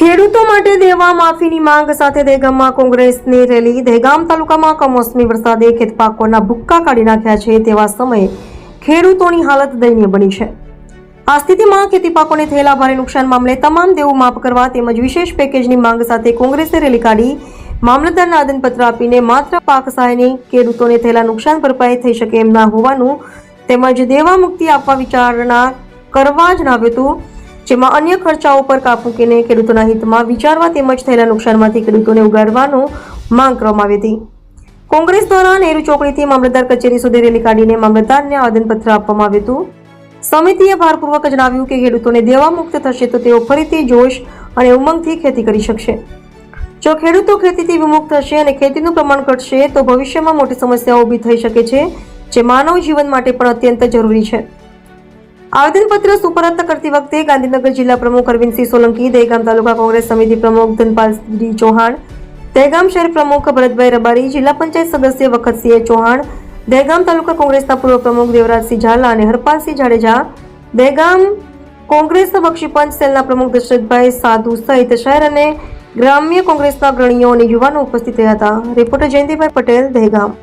ખેડૂતો માટે દેવા માફીની માંગ સાથે દહેગામમાં કોંગ્રેસની રેલી. દહેગામ તાલુકામાં કમોસમી વરસાદે ખેતપાકોના ભુક્કા કાઢી નાખ્યા છે તેવા સમયે ખેડૂતોની હાલત દયનીય બની છે. આ સ્થિતિમાં ખેતી પાકોને થયેલા ભારે નુકસાન મામલે તમામ દેવું માફ કરવા તેમજ વિશેષ પેકેજની માંગ સાથે કોંગ્રેસે રેલી કાઢી. મામલતદારને આદનપત્ર આપીને માત્ર પાક સહાયની ખેડૂતોને થયેલા નુકસાન ભરપાઈ થઈ શકે એમ ના હોવાનું તેમજ દેવા મુક્તિ આપવા વિચારણા કરવા જણાવ્યું હતું. જેમાં અન્ય ખર્ચાઓ પર કાપ મૂકીને ખેડૂતોના હિતમાં વિચારવા તેમજ થયેલા નુકસાનમાંથી ખેડૂતોને ઉગાડવાનું માંગ કરવામાં આવી હતી. કોંગ્રેસ દ્વારા નહેરુ ચોકડીથી મામલતદાર કચેરી સુધી રેલી કાઢીને મામલતદારને આવેદનપત્ર આપવામાં આવ્યું હતું. સમિતિએ ભારપૂર્વક જણાવ્યું કે ખેડૂતોને દેવા મુક્ત થશે તો તેઓ ફરીથી જોશ અને ઉમંગથી ખેતી કરી શકશે. જો ખેડૂતો ખેતીથી વિમુક્ત થશે અને ખેતીનું પ્રમાણ ઘટશે તો ભવિષ્યમાં મોટી સમસ્યાઓ ઊભી થઈ શકે છે, જે માનવ જીવન માટે પણ અત્યંત જરૂરી છે. આવેદનપત્ર સુપરત કરતી વખતે ગાંધીનગર જિલ્લા પ્રમુખ અરવિંદસિંહ સોલંકી, દહેગામ તાલુકા કોંગ્રેસ સમિતિ પ્રમુખ ધનપાલસિંહ ચૌહાણ, દહેગામ શહેર પ્રમુખ ભરતભાઈ રબારી, જિલ્લા પંચાયત સદસ્ય વખતસિંહ ચૌહાણ, દહેગામ તાલુકા કોંગ્રેસના પૂર્વ પ્રમુખ દેવરાજસિંહ ઝાલા અને હરપાલસિંહ જાડેજા, દહેગામ કોંગ્રેસ બક્ષીપંચ સેલના પ્રમુખ દશરથભાઈ સાધુ સહિત શહેર અને ગ્રામ્ય કોંગ્રેસના અગ્રણીઓ અને યુવાનો ઉપસ્થિત રહ્યા હતા. રિપોર્ટર જયંતિભાઈ પટેલ, દહેગામ.